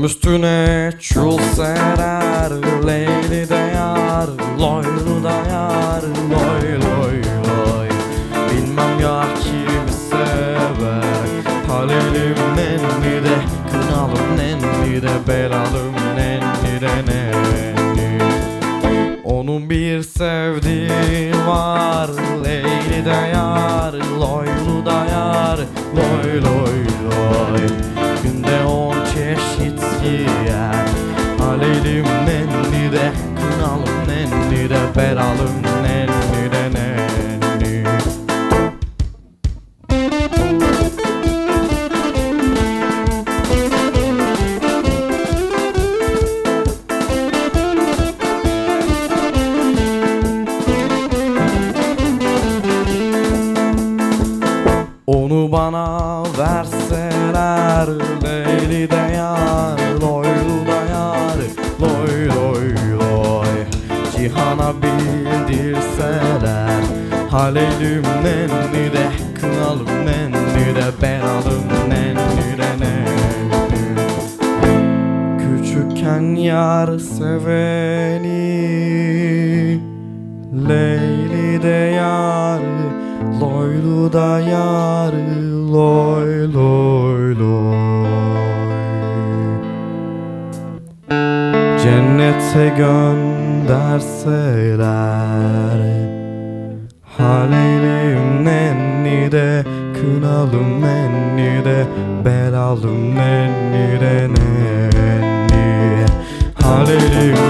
Şam üstüne çul serer Leyli de yar Loylu da yar Loy loy loy. Bilmem ya kimi sever Halelim nenni de Kınalım nenni de Belalım nenni de nenni. Onun bir sevdiği var Leyli de yar Loylu da yar loy loy giyer Halelim nenni de Kınalım nenni de Beralım nenni de nenni. Onu bana verseler Leyli de yar Cihana bildirseler Halelim nenni de Kınalım nenni de Beralım nenni de nenni. Küçükken yar seveni Leyli de yar Loylu da yar Loy loy loy. Cennete gönderseler Haleylim nenni de Kınalım nenni de Belalım nenni de nenni Haleylim nenni